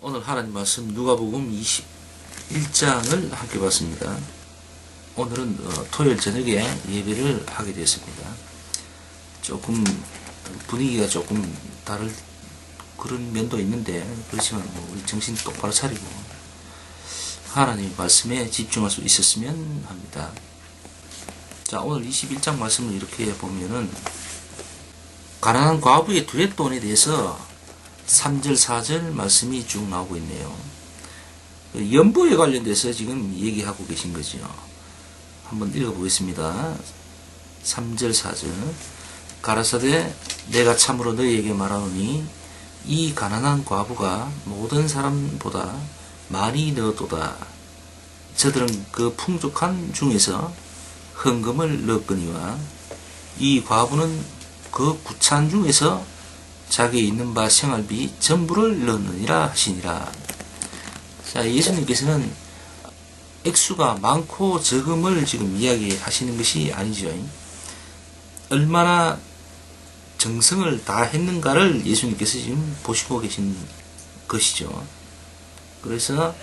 오늘 하나님 말씀 누가복음 21장을 함께 봤습니다. 오늘은 어, 토요일 저녁에 예배를 하게 되었습니다. 조금 분위기가 조금 다를 그런 면도 있는데 그렇지만 뭐 우리 정신 똑바로 차리고 하나님 말씀에 집중할 수 있었으면 합니다. 자 오늘 21장 말씀을 이렇게 보면은 가난한 과부의 두렛돈에 대해서 3절, 4절 말씀이 쭉 나오고 있네요. 연보에 관련돼서 지금 얘기하고 계신 거죠. 한번 읽어보겠습니다. 3절, 4절. 가라사대 내가 참으로 너희에게 말하노니 이 가난한 과부가 모든 사람보다 많이 넣었도다. 저들은 그 풍족한 중에서 헌금을 넣었거니와 이 과부는 그 구찬 중에서 자기에 있는 바 생활비 전부를 넣느니라 하시니라. 자, 예수님께서는 액수가 많고 적음을 지금 이야기하시는 것이 아니죠. 얼마나 정성을 다 했는가를 예수님께서 지금 보시고 계신 것이죠. 그래서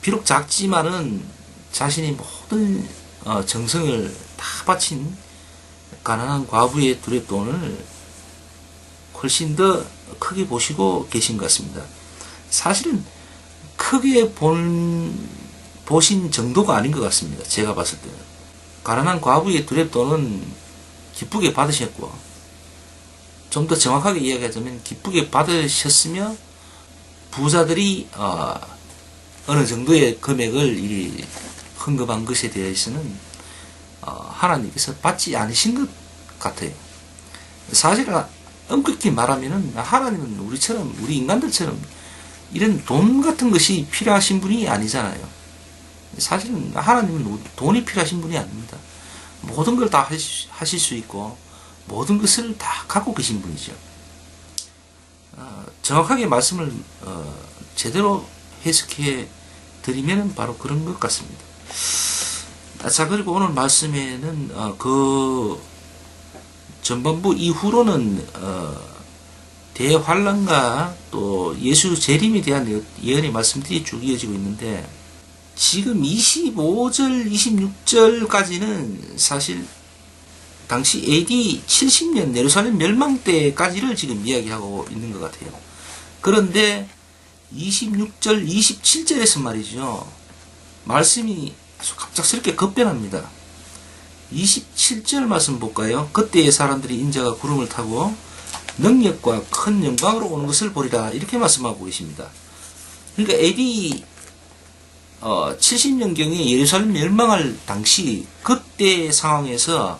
비록 작지만은 자신이 모든 어, 정성을 다 바친 가난한 과부의 두렵돈을 훨씬 더 크게 보시고 계신 것 같습니다. 사실은 크게 본, 보신 정도가 아닌 것 같습니다. 제가 봤을 때는. 가난한 과부의 두렵돈은 기쁘게 받으셨고, 좀 더 정확하게 이야기하자면 기쁘게 받으셨으며, 부자들이, 어, 어느 정도의 금액을 이 헌금한 것에 대해서는, 어, 하나님께서 받지 않으신 것 같아요. 사실은 엄격히 말하면은 하나님은 우리처럼 우리 인간들처럼 이런 돈 같은 것이 필요하신 분이 아니잖아요. 사실은 하나님은 돈이 필요하신 분이 아닙니다. 모든 걸 다 하실 수 있고 모든 것을 다 갖고 계신 분이죠. 어, 정확하게 말씀을 어, 제대로 해석해 드리면 바로 그런 것 같습니다. 자 그리고 오늘 말씀에는 어, 그 전반부 이후로는 어, 대환란과 또 예수 재림에 대한 예언의 말씀들이 쭉 이어지고 있는데 지금 25절, 26절까지는 사실 당시 AD 70년 예루살렘 멸망 때까지를 지금 이야기하고 있는 것 같아요. 그런데 26절, 27절에서 말이죠. 말씀이 갑작스럽게 급변합니다. 27절 말씀 볼까요? 그때의 사람들이 인자가 구름을 타고 능력과 큰 영광으로 오는 것을 보리라 이렇게 말씀하고 계십니다. 그러니까 AD 어, 70년경에 예루살렘 멸망할 당시 그때 상황에서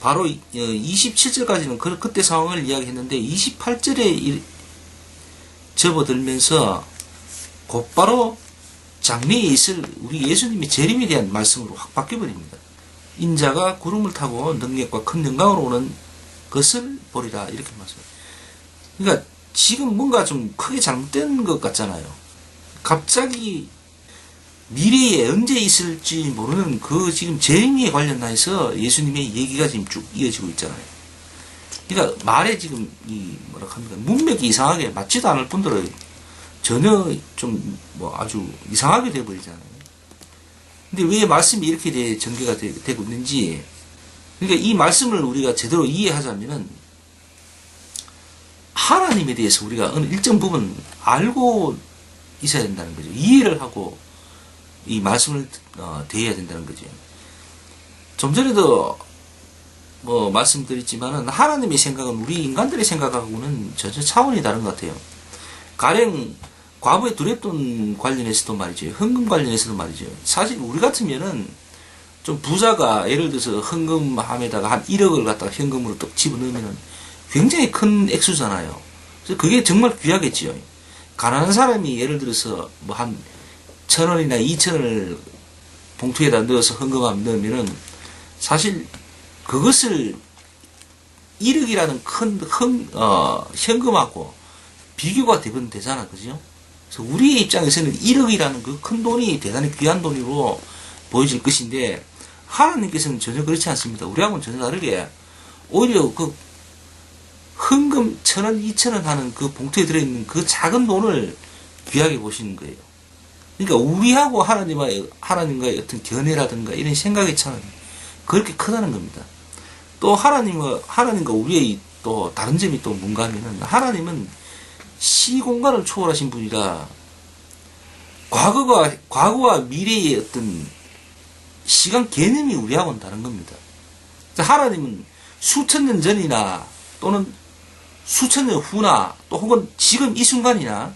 바로 27절까지는 어, 그, 그때 상황을 이야기했는데 28절에 접어들면서 곧바로 장래에 있을 우리 예수님의 재림에 대한 말씀으로 확 바뀌어버립니다. 인자가 구름을 타고 능력과 큰 영광으로 오는 것을 보리라 이렇게 말씀. 그러니까 지금 뭔가 좀 크게 잘못된 것 같잖아요. 갑자기 미래에 언제 있을지 모르는 그 지금 재림에 관련해서 예수님의 얘기가 지금 쭉 이어지고 있잖아요. 그러니까 말에 지금 이 뭐라 합니까 문맥이 이상하게 맞지도 않을 뿐더러 전혀 좀 뭐 아주 이상하게 돼버리잖아요. 근데 왜 말씀이 이렇게 돼 전개가 되, 고 있는지 그러니까 이 말씀을 우리가 제대로 이해하자면은 하나님에 대해서 우리가 어느 일정 부분 알고 있어야 된다는 거죠. 이해를 하고 이 말씀을 어, 대해야 된다는 거죠. 좀 전에도 뭐 말씀드렸지만은 하나님의 생각은 우리 인간들의 생각하고는 전혀 차원이 다른 것 같아요. 가령 과부의 두렵돈 관련해서도 말이죠. 헌금 관련해서도 말이죠. 사실 우리 같으면은 좀 부자가 예를 들어서 헌금함에다가 한 1억을 갖다가 현금으로 딱 집어넣으면은 굉장히 큰 액수잖아요. 그래서 그게 정말 귀하겠지요. 가난한 사람이 예를 들어서 뭐 한 천 원이나 이천 원을 봉투에다 넣어서 헌금함 넣으면은 사실 그것을 1억이라는 큰 헌, 어, 현금하고 비교가 되면 되잖아. 그죠? 그래서 우리의 입장에서는 1억이라는 그 큰 돈이 대단히 귀한 돈으로 보여질 것인데 하나님께서는 전혀 그렇지 않습니다. 우리하고는 전혀 다르게 오히려 그 헌금 천 원, 이천 원 하는 그 봉투에 들어있는 그 작은 돈을 귀하게 보시는 거예요. 그러니까 우리하고 하나님과의, 하나님과의 어떤 견해라든가 이런 생각의 차는 그렇게 크다는 겁니다. 또 하나님과, 하나님과 우리의 또 다른 점이 또 뭔가 하면은 하나님은 시공간을 초월하신 분이라 과거가, 과거와 미래의 어떤 시간 개념이 우리하고는 다른 겁니다. 하나님은 수천 년 전이나 또는 수천 년 후나 또 혹은 지금 이 순간이나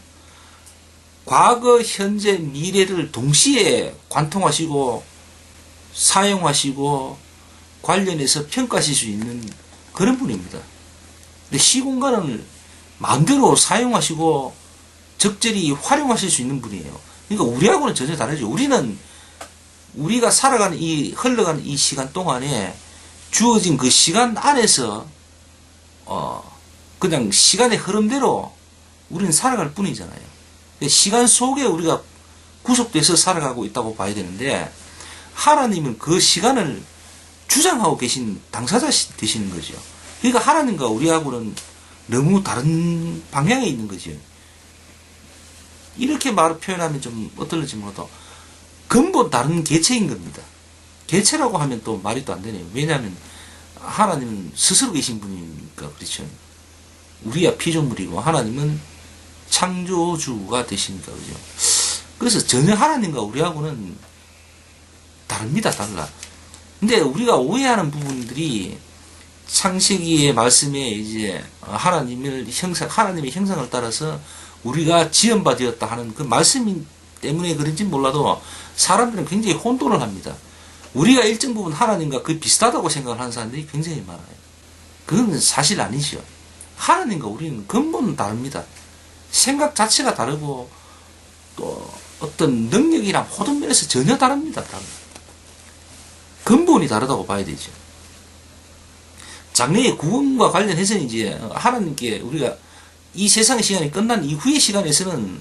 과거, 현재, 미래를 동시에 관통하시고 사용하시고 관련해서 평가하실 수 있는 그런 분입니다. 근데 시공간을 마음대로 사용하시고 적절히 활용하실 수 있는 분이에요. 그러니까 우리하고는 전혀 다르죠. 우리는 우리가 살아가는 이 흘러가는 이 시간 동안에 주어진 그 시간 안에서 어 그냥 시간의 흐름대로 우리는 살아갈 뿐이잖아요. 시간 속에 우리가 구속돼서 살아가고 있다고 봐야 되는데 하나님은 그 시간을 주장하고 계신 당사자 되시는 거죠. 그러니까 하나님과 우리하고는 너무 다른 방향에 있는 거죠. 이렇게 말을 표현하면 좀 어떨지 몰라도 근본 다른 개체인 겁니다. 개체라고 하면 또 말이 또 안 되네요. 왜냐하면 하나님은 스스로 계신 분이니까 그렇죠. 우리야 피조물이고 하나님은 창조주가 되시니까 그죠. 그래서 전혀 하나님과 우리하고는 다릅니다. 달라. 근데 우리가 오해하는 부분들이 창세기의 말씀에 이제 하나님을 형상 하나님의 형상을 따라서 우리가 지연받았다 하는 그 말씀 때문에 그런지 몰라도 사람들은 굉장히 혼돈을 합니다. 우리가 일정 부분 하나님과 그 비슷하다고 생각을 하는 사람들이 굉장히 많아요. 그건 사실 아니죠. 하나님과 우리는 근본은 다릅니다. 생각 자체가 다르고 또 어떤 능력이나 모든 면에서 전혀 다릅니다. 근본이 다르다고 봐야 되죠. 장래의 구원과 관련해서 이제 하나님께 우리가 이 세상의 시간이 끝난 이후의 시간에서는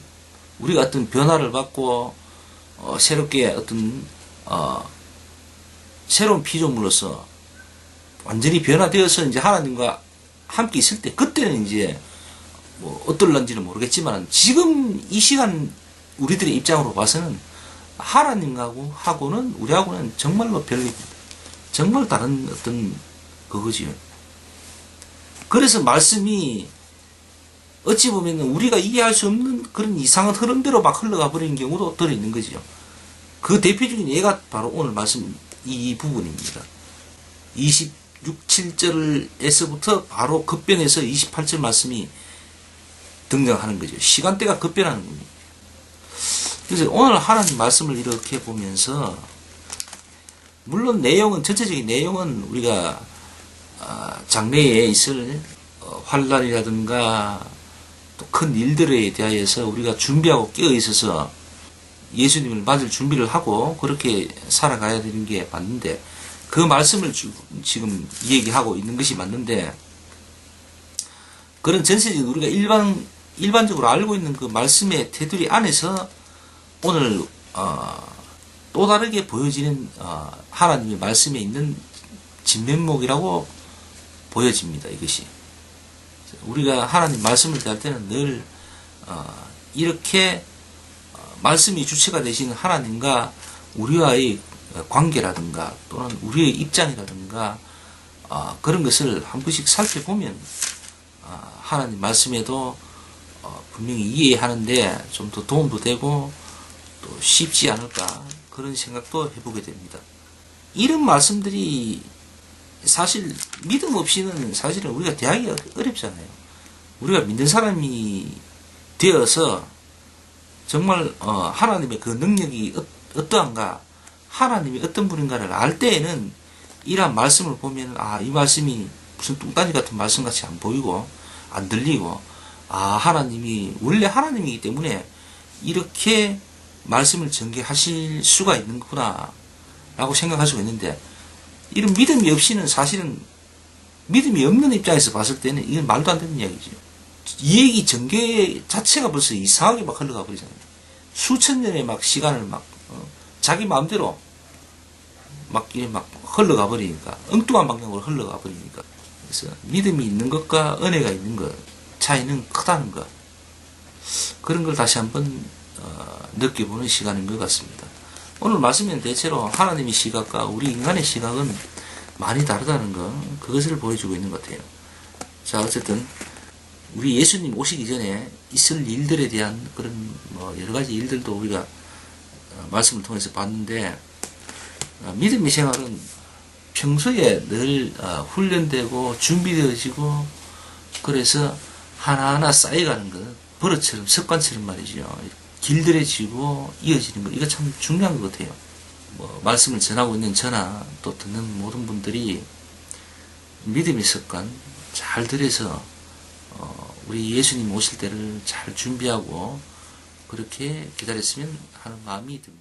우리가 어떤 변화를 받고 어, 새롭게 어떤 어, 새로운 피조물로서 완전히 변화되어서 이제 하나님과 함께 있을 때 그때는 이제 뭐 어떨런지는 모르겠지만 지금 이 시간 우리들의 입장으로 봐서는 하나님하고 하고는 우리하고는 정말로 별개 정말 다른 어떤 그거지요. 그래서 말씀이 어찌 보면 우리가 이해할 수 없는 그런 이상한 흐름대로 막 흘러가 버리는 경우도 들어 있는 거지요. 그 대표적인 예가 바로 오늘 말씀 이 부분입니다. 26, 7절에서부터 바로 급변해서 28절 말씀이 등장하는 거죠. 시간대가 급변하는 겁니다. 그래서 오늘 하나님 말씀을 이렇게 보면서 물론 내용은 전체적인 내용은 우리가 아, 장래에 있을 어, 환란이라든가 또 큰 일들에 대하여서 우리가 준비하고 깨어 있어서 예수님을 맞을 준비를 하고 그렇게 살아가야 되는 게 맞는데 그 말씀을 지금 얘기하고 있는 것이 맞는데 그런 전세적인 우리가 일반 일반적으로 알고 있는 그 말씀의 테두리 안에서 오늘 어, 또 다르게 보여지는 어, 하나님의 말씀에 있는 진면목이라고 보여집니다. 이것이 우리가 하나님 말씀을 대할 때는 늘 어, 이렇게 어, 말씀이 주체가 되시는 하나님과 우리와의 관계라든가 또는 우리의 입장이라든가 어, 그런 것을 한 번씩 살펴보면 어, 하나님 말씀에도 어, 분명히 이해하는데 좀 더 도움도 되고 또 쉽지 않을까 그런 생각도 해보게 됩니다. 이런 말씀들이 사실 믿음 없이는 사실은 우리가 대하기 어렵잖아요. 우리가 믿는 사람이 되어서 정말 어, 하나님의 그 능력이 어, 떠한가 하나님이 어떤 분인가를 알 때에는 이러한 말씀을 보면 아이 말씀이 무슨 뚱딴지 같은 말씀 같이 안 보이고 안 들리고 아 하나님이 원래 하나님이기 때문에 이렇게 말씀을 전개하실 수가 있는구나 라고 생각할 수가 있는데 이런 믿음이 없이는 사실은 믿음이 없는 입장에서 봤을 때는 이건 말도 안 되는 이야기죠. 이 얘기 전개 자체가 벌써 이상하게 막 흘러가 버리잖아요. 수천 년의 막 시간을 막 어, 자기 마음대로 막, 막 흘러가 버리니까 엉뚱한 방향으로 흘러가 버리니까 그래서 믿음이 있는 것과 은혜가 있는 것 차이는 크다는 것 그런 걸 다시 한번 어, 느껴보는 시간인 것 같습니다. 오늘 말씀은 대체로 하나님의 시각과 우리 인간의 시각은 많이 다르다는 것 그것을 보여주고 있는 것 같아요. 자 어쨌든 우리 예수님 오시기 전에 있을 일들에 대한 그런 뭐 여러 가지 일들도 우리가 어, 말씀을 통해서 봤는데 어, 믿음의 생활은 평소에 늘 어, 훈련되고 준비되어지고 그래서 하나하나 쌓여가는 것 버릇처럼 습관처럼 말이죠 길들여지고 이어지는 것 이거 참 중요한 것 같아요 뭐 말씀을 전하고 있는 저나 또 듣는 모든 분들이 믿음의 습관 잘 들여서 어, 우리 예수님 오실 때를 잘 준비하고 그렇게 기다렸으면 하는 마음이 듭니다. 자,